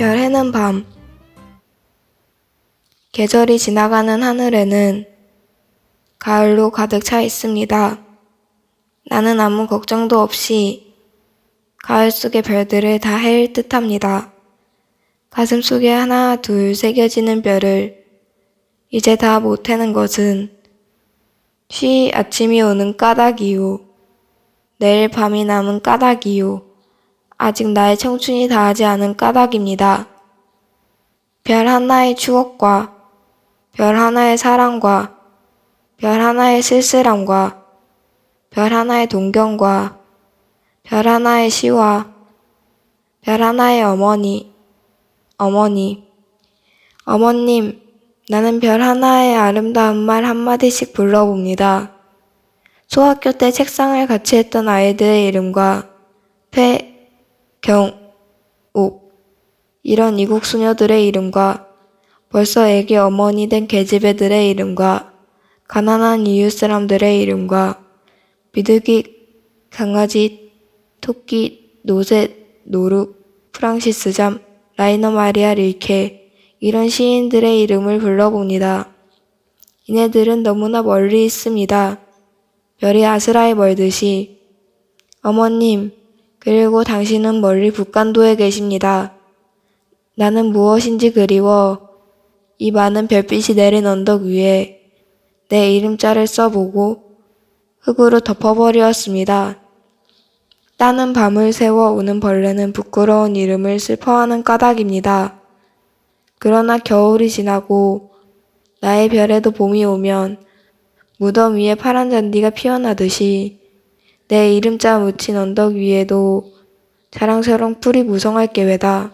푸른 밤. 계절이 지나가는 하늘에는 가을로 가득 차 있습니다. 나는 아무 걱정도 없이 가을 속의 별들을 다 헤일 듯 합니다. 가슴 속에 하나 둘 새겨지는 별을 이제 다 못 해는 것은 쉬 아침이 오는 까닭이요. 내일 밤이 남은 까닭이요. 아직 나의 청춘이 다하지 않은 까닭입니다. 별 하나의 추억과 별 하나의 사랑과 별 하나의 쓸쓸함과 별 하나의 동경과 별 하나의 시와 별 하나의 어머니, 어머니, 어머님, 나는 별 하나의 아름다운 말 한마디씩 불러봅니다. 소학교 때 책상을 같이 했던 아이들의 이름과 폐, 경, 옥, 이런 이국 수녀들의 이름과 벌써 애기 어머니 된 계집애들의 이름과 가난한 이웃 사람들의 이름과 비둘기, 강아지, 토끼, 노새, 노룩, 프랑시스 잠, 라이너 마리아 릴케 이런 시인들의 이름을 불러봅니다. 이네들은 너무나 멀리 있습니다. 별이 아스라에 멀듯이 어머님, 그리고 당신은 멀리 북간도에 계십니다. 나는 무엇인지 그리워 이 많은 별빛이 내린 언덕 위에 내 이름자를 써보고 흙으로 덮어버리었습니다. 따는 밤을 새워 우는 벌레는 부끄러운 이름을 슬퍼하는 까닭입니다. 그러나 겨울이 지나고 나의 별에도 봄이 오면 무덤 위에 파란 잔디가 피어나듯이 내 이름자 묻힌 언덕 위에도 자랑스러운 풀이 무성할 계획다.